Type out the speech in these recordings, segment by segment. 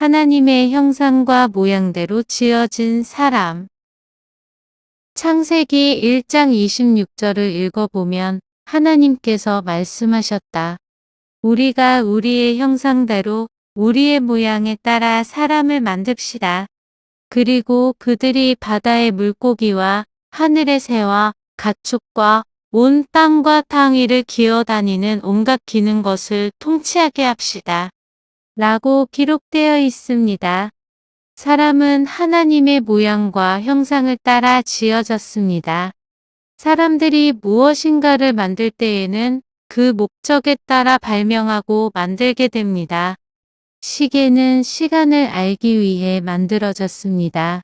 하나님의 형상과 모양대로 지어진 사람. 창세기 1장 26절을 읽어보면 하나님께서 말씀하셨다. 우리가 우리의 형상대로 우리의 모양에 따라 사람을 만듭시다. 그리고 그들이 바다의 물고기와 하늘의 새와 가축과 온 땅과 땅 위를 기어 다니는 온갖 기는 것을 통치하게 합시다. 라고 기록되어 있습니다. 사람은 하나님의 모양과 형상을 따라 지어졌습니다. 사람들이 무엇인가를 만들 때에는 그 목적에 따라 발명하고 만들게 됩니다. 시계는 시간을 알기 위해 만들어졌습니다.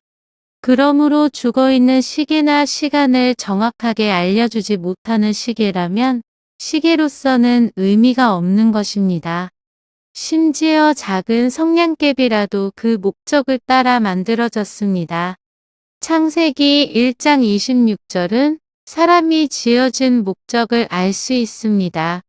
그러므로 죽어있는 시계나 시간을 정확하게 알려주지 못하는 시계라면 시계로서는 의미가 없는 것입니다. 심지어 작은 성냥개비라도 그 목적을 따라 만들어졌습니다. 창세기 1장 26절은 사람이 지어진 목적을 알 수 있습니다.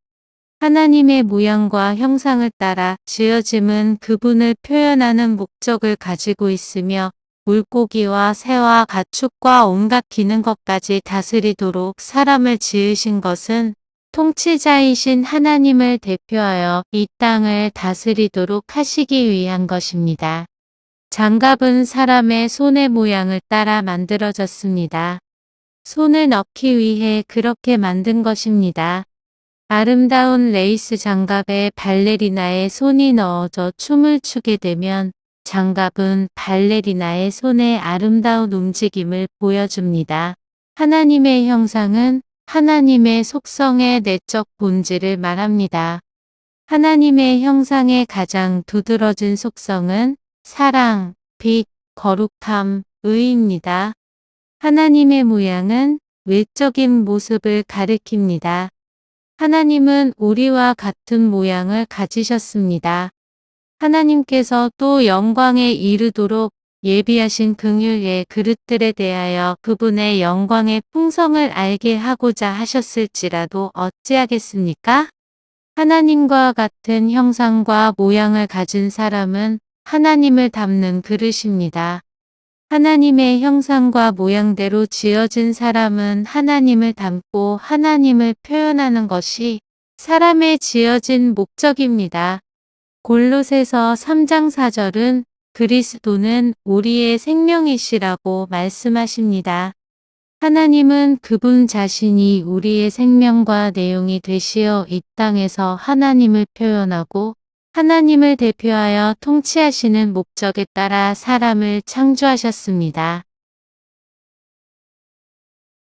하나님의 모양과 형상을 따라 지어짐은 그분을 표현하는 목적을 가지고 있으며 물고기와 새와 가축과 온갖 기는 것까지 다스리도록 사람을 지으신 것은 통치자이신 하나님을 대표하여 이 땅을 다스리도록 하시기 위한 것입니다. 장갑은 사람의 손의 모양을 따라 만들어졌습니다. 손을 넣기 위해 그렇게 만든 것입니다. 아름다운 레이스 장갑에 발레리나의 손이 넣어져 춤을 추게 되면 장갑은 발레리나의 손의 아름다운 움직임을 보여줍니다. 하나님의 형상은 하나님의 속성의 내적 본질을 말합니다. 하나님의 형상의 가장 두드러진 속성은 사랑, 빛, 거룩함, 의입니다. 하나님의 모양은 외적인 모습을 가리킵니다. 하나님은 우리와 같은 모양을 가지셨습니다. 하나님께서 또 영광에 이르도록 예비하신 긍휼의 그릇들에 대하여 그분의 영광의 풍성을 알게 하고자 하셨을지라도 어찌하겠습니까? 하나님과 같은 형상과 모양을 가진 사람은 하나님을 담는 그릇입니다. 하나님의 형상과 모양대로 지어진 사람은 하나님을 담고 하나님을 표현하는 것이 사람의 지어진 목적입니다. 골로새서 3장 4절은 그리스도는 우리의 생명이시라고 말씀하십니다. 하나님은 그분 자신이 우리의 생명과 내용이 되시어 이 땅에서 하나님을 표현하고 하나님을 대표하여 통치하시는 목적에 따라 사람을 창조하셨습니다.